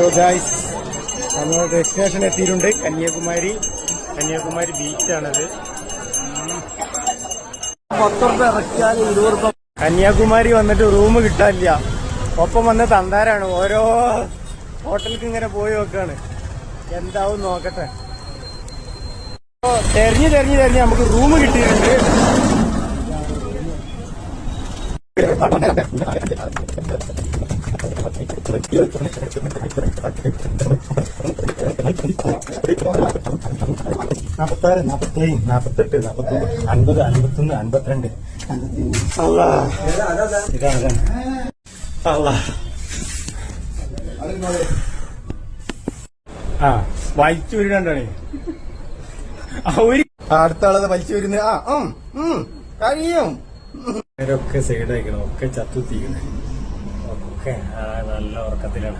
Hello guys നമ്മൾ destination എത്തിയിട്ടുണ്ട്. കന്യാകുമാരി കന്യാകുമാരി ബീച്ചാണത് കന്യാകുമാരി വന്നിട്ട് റൂം കിട്ടാനില്ല. ഒപ്പം വന്ന തന്താരാണ്. ഓരോ ഹോട്ടലിക്ക് ഇങ്ങനെ പോയി നോക്കാണ്. എന്താവും നോക്കട്ടെ. തെരഞ്ഞു തെരഞ്ഞു തെരഞ്ഞ്. നമുക്ക് റൂം കിട്ടിയിട്ടുണ്ട്. നാപ്പത്താറ് നാൽപ്പത്തേഴ് നാൽപ്പത്തെട്ട് നാപ്പത്തൊമ്പത് അൻപത് അൻപത്തൊന്ന് അൻപത്തിരണ്ട്. ഇതാണ് ആ വലിച്ചു വരുന്നുണ്ടാണ് അടുത്ത ആളത് വലിച്ചു വരുന്ന ആ കഴിയും. ഒക്കെ സൈഡ് അയക്കണം ഒക്കെ ചത്തുത്തിക്കണം ഒക്കെ ആ, നല്ല ഉറക്കത്തിലാണ്